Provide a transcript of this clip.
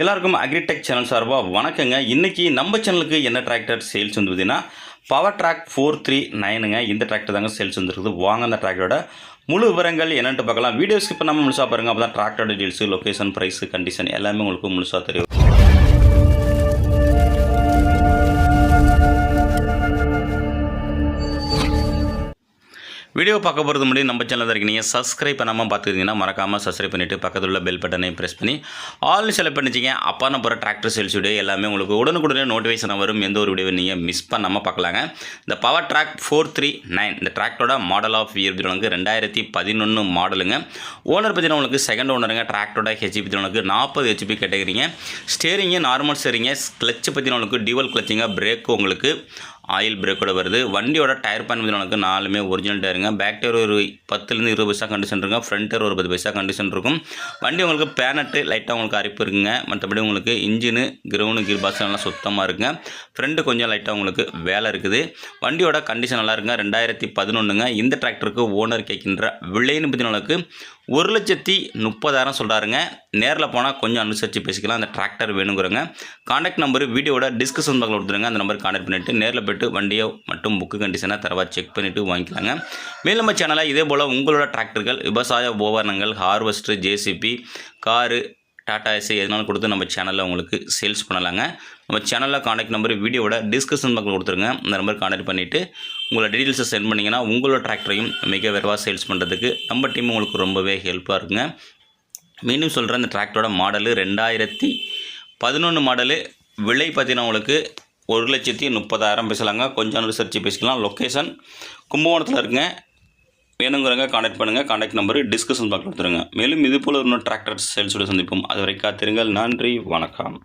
எல்லாருக்கும் agritech channel சார்பாக வணக்கங்க. இன்றைக்கி நம்ம சேனலுக்கு என்ன டிராக்டர் சேல்ஸ் வந்து பார்த்தீங்கன்னா பவர் ட்ராக் ஃபோர் த்ரீ நைனுங்க இந்த டிராக்டர் தாங்க சேல்ஸ் வந்துருக்குது வாங்க அந்த டிராக்டரோட முழு விவரங்கள் என்னென்னு பார்க்கலாம். வீடியோ ஸ்கிப் நம்ம முழுசாக பாருங்கள் அப்போ தான் டிராக்டரோட டீல்ஸு லொக்கேஷன் ப்ரைஸு கண்டிஷன் எல்லாமே உங்களுக்கு முழுசாக தெரியும். வீடியோ பார்க்க போகிறது முன்னாடி நம்ம சேனல் இருக்கீங்க சப்ஸ்கிரைப் பண்ணாமல் பார்த்துக்கிட்டிங்கன்னா மறக்காமல் சப்ஸ்கிரைப் பண்ணிவிட்டு பக்கத்தில் உள்ள பெல் பட்டனையும் ப்ரெஸ் பண்ணி ஆல் செலக்ட் பண்ணிச்சிங்க அப்பா நான் போகிற டிராக்டர் சேல்ஸ் வீடியோ எல்லாமே உங்களுக்கு உடனுக்குடனே நோட்டிஃபிகேஷன் வரும். எந்த ஒரு வீடியோ நீங்கள் மிஸ் பண்ணாமல் பார்க்கலாங்க. இந்த power track four three nine இந்த டிராக்டரோட மாடல் ஆஃப் இயர் உங்களுக்கு ரெண்டாயிரத்தி பதினொன்று மாடலுங்க ஓனர் பார்த்தீங்கன்னா உங்களுக்கு செகண்ட் ஓனருங்க டிராக்டரோட ஹெச்பி உங்களுக்கு நாற்பது ஹெச்பி கேட்டகிறீங்க ஸ்டேரிங்கு நார்மல் ஸ்டேரிங்க கிளச்சு பார்த்தீங்கன்னா உங்களுக்கு டியூவல் கிளச்சிங்க பிரேக்கு உங்களுக்கு ஆயில் பிரேக்கோட வருது. வண்டியோட டயர் பேன் வந்து உனக்கு நாலுமே ஒரிஜினல் டயருங்க பேக் டயர் ஒரு பத்துலேருந்து இருபது பைசா கண்டிஷன் இருக்கும் ஃப்ரண்ட் டயர் ஒரு பத்து பைசா கண்டிஷன் இருக்கும். வண்டி உங்களுக்கு பேனட்டு லைட்டாக உங்களுக்கு அரிப்பு இருக்குங்க. மற்றபடி உங்களுக்கு இன்ஜினு கிரவுண்டு கீர் பாக்ஸ் நல்லா சுத்தமாக இருக்குங்க. ஃப்ரண்ட்டு கொஞ்சம் லைட்டாக உங்களுக்கு வேலை இருக்குது. வண்டியோட கண்டிஷன் நல்லா இருக்குங்க. ரெண்டாயிரத்தி பதினொன்றுங்க இந்த டிராக்டருக்கு ஓனர் கேட்கின்ற விலைன்னு பார்த்தீங்கன்னா ஒரு லட்சத்தி முப்பதாயிரம் சொல்கிறாருங்க நேரில் போனால் கொஞ்சம் அனுசரித்து பேசிக்கலாம். அந்த டிராக்டர் வேணுங்கிறங்க காண்டாக்ட் நம்பர் வீடியோட டிஸ்கஷன் பாக்ஸில் கொடுத்துருங்க. அந்த நம்பர் காண்டாக்ட் பண்ணிவிட்டு நேரில் போய்ட்டு வண்டியை மட்டும் புக்கு கண்டிஷனாக தரவா செக் பண்ணிவிட்டு வாங்கிக்கலாங்க. மேலும் நம்ம சேனலில் இதே போல் உங்களோட டிராக்டர்கள் விவசாய உபகரணங்கள் harvester JCB car Tata AC எதுனாலும் கொடுத்து நம்ம சேனலில் உங்களுக்கு சேல்ஸ் பண்ணலாங்க. நம்ம சேனலில் காண்டாக்ட் நம்பர் வீடியோட டிஸ்கஷன் பக்கம் கொடுத்துருங்க. அந்த நம்பர் காண்டாக்ட் பண்ணிவிட்டு உங்களோட டீட்டெயில்ஸை சென்ட் பண்ணிங்கன்னா உங்களோட டிராக்டரையும் மிக விரைவாக சேல்ஸ் பண்ணுறதுக்கு நம்ம டீம் உங்களுக்கு ரொம்பவே ஹெல்ப்பாக இருக்குங்க. மீண்டும் சொல்கிறேன் இந்த டிராக்டரோட மாடலு ரெண்டாயிரத்தி பதினொன்று மாடலு விலை பார்த்தீங்கன்னா உங்களுக்கு ஒரு லட்சத்தி முப்பதாயிரம் பேசலாங்க. கொஞ்சம் அனுசரித்து பேசிக்கலாம். லொக்கேஷன் கும்பகோணத்தில் இருக்குங்க. வேணுங்கிறவங்க காண்டாக்ட் பண்ணுங்கள் காண்டாக்ட் நம்பர் டிஸ்கஷன் பார்க்க கொடுத்துருங்க. மேலும் இது போல் இன்னும் டிராக்டர் சேல்ஸோட சந்திப்போம். அது வரைக்கும் காத்திருங்கள். நன்றி. வணக்கம்.